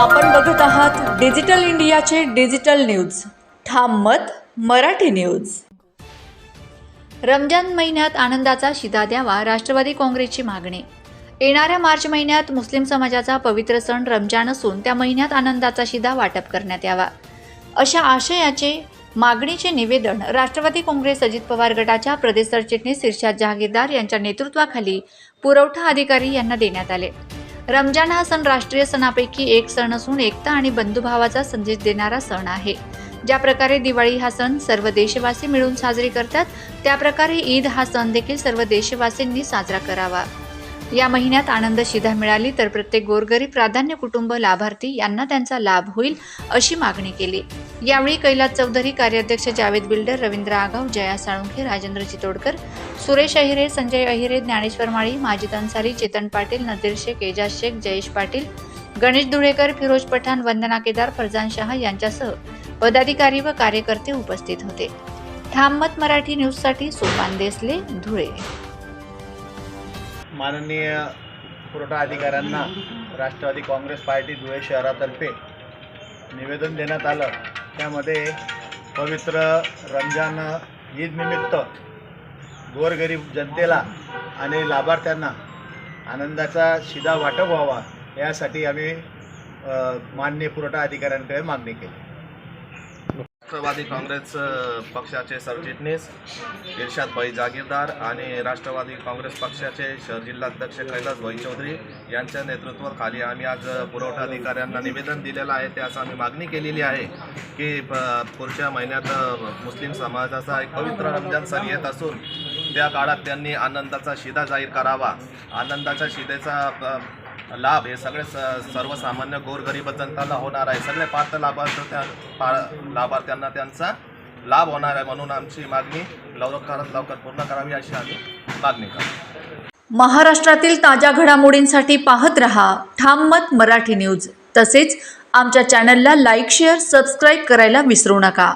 आपण बघत आहात डिजिटल इंडियाचे डिजिटल न्यूज. ठाम मत मराठी न्यूज. रमजान महिन्यात आनंदाचा शिदा द्यावा राष्ट्रवादी काँग्रेसची मागणी. येणाऱ्या मार्च महिन्यात मुस्लिम समाजाचा पवित्र सण रमजान असून त्या महिन्यात आनंदाचा शिदा वाटप करण्यात यावा. अशा आशयाचे मागणीचे निवेदन राष्ट्रवादी काँग्रेस अजित पवार गटाच्या प्रदेश सरचिटणीस शिरशाद जहागीरदार यांच्या नेतृत्वाखाली पुरवठा अधिकारी यांना देण्यात आले. रमजान हा सण राष्ट्रीय सणापैकी एक सण असून एकता आणि बंधुभावाचा संदेश देणारा सण आहे. ज्या प्रकारे दिवाळी हा सण सर्व देशवासी मिळून साजरी करतात त्याप्रकारे ईद हा सण देखील सर्व देशवासींनी साजरा करावा. या महिन्यात आनंद शिधा मिळाली तर प्रत्येक गोरगरीब प्राधान्य कुटुंब लाभार्थी यांना त्यांचा लाभ होईल अशी मागणी केली. यावेळी कैलास चौधरी कार्याध्यक्ष जावेद बिल्डर रवींद्र आगाव जया साळुंखे राजेंद्र चितोडकर सुरेश अहिरे संजय अहिरे ज्ञानेश्वर माळी माजिद अन्सारी चेतन पाटील नदीर शेख एजाज शेख जयेश पाटील गणेश धुळेकर फिरोज पठाण वंदना केदार फरजान शहा यांच्यासह पदाधिकारी व कार्यकर्ते उपस्थित होते. ठाम मत मराठी न्यूजसाठी सोपान देसले धुळे. माननीय पुरवठा अधिकाऱ्यांना राष्ट्रवादी काँग्रेस पार्टी धुळे शहरातर्फे निवेदन देण्यात आलं. त्यामध्ये पवित्र रमजान ईदनिमित्त गोरगरीब जनतेला आणि लाभार्थ्यांना आनंदाचा शिदा वाटप व्हावा यासाठी आम्ही माननीय पुरवठा अधिकाऱ्यांकडे मागणी केली. राष्ट्रवादी काँग्रेस पक्षाचे सरचिटणीस इर्शाद भाई जागीरदार आणि राष्ट्रवादी काँग्रेस पक्षाचे शहर जिल्हाध्यक्ष कैलास भाई चौधरी यांच्या नेतृत्वाखाली आम्ही आज पुरवठा अधिकाऱ्यांना निवेदन दिलेलं आहे. त्यास आम्ही मागणी केलेली आहे की प- पुढच्या महिन्यात मुस्लिम समाजाचा एक पवित्र रमजान सण येत असून त्या काळात त्यांनी आनंदाचा शिदा जाहीर करावा. आनंदाच्या शिदेचा लाभ हे सगळे स सर्वसामान्य गोरगरीब जनताला होणार आहे. सगळे पात्र लाभार्थ त्या पा लाभार्थ्यांना त्यांचा लाभ होणार आहे म्हणून आमची मागणी लवकरात लवकर पूर्ण करावी अशी आम्ही मागणी करू महाराष्ट्रातील ताज्या घडामोडींसाठी पाहत रहा ठाम मत मराठी न्यूज. तसेच आमच्या चॅनलला लाईक शेअर सबस्क्राईब करायला विसरू नका.